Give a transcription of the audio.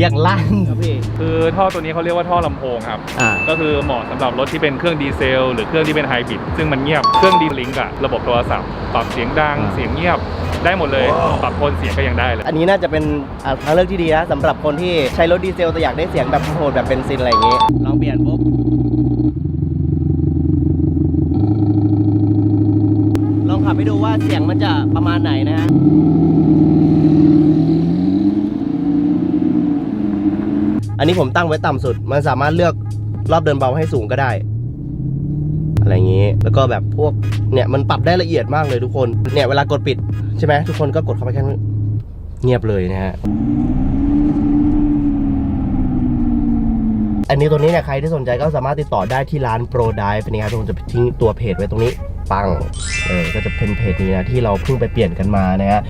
อย่างลั่น ครับพี่ คือท่อตัวนี้เขาเรียกว่าท่อลำโพงครับ อ่า ก็คือเหมาะสำหรับรถที่เป็นเครื่องดีเซล หรือเครื่องที่เป็นไฮบริดซึ่งมันเงียบ เครื่องดีลิงก์อะระบบโทรศัพท์ ปรับเสียงดังอ่าเสียงเงียบ ได้หมดเลย ปรับโทนเสียงก็ยังได้เลย อันนี้น่าจะเป็นอ่าทางเลือกที่ดีนะสำหรับคนที่ใช้รถดีเซลแต่อยากได้เสียงแบบโหดแบบเบนซินอะไรอย่างงี้ ลองเปลี่ยนปุ๊บ ลองขับไปดูว่าเสียงมันจะประมาณไหนนะฮะ อันนี้ผมตั้งไว้ต่ำสุด มันสามารถเลือกรอบเดินเบาให้สูงก็ได้ อะไรอย่างนี้ แล้วก็แบบพวกเนี่ยมันปรับได้ละเอียดมากเลยทุกคน เนี่ยเวลากดปิดใช่ไหมทุกคนก็กดเข้าไปแค่เงียบเลยนะฮะอันนี้ตัวนี้เนี่ยใครที่สนใจก็สามารถติดต่อได้ที่ร้าน Pro Dive เป็นไงครับทุกคนจะทิ้งตัวเพจไว้ตรงนี้ปังเออก็จะเป็นเพจนี้นะที่เราเพิ่งไปเปลี่ยนกันมานะฮะ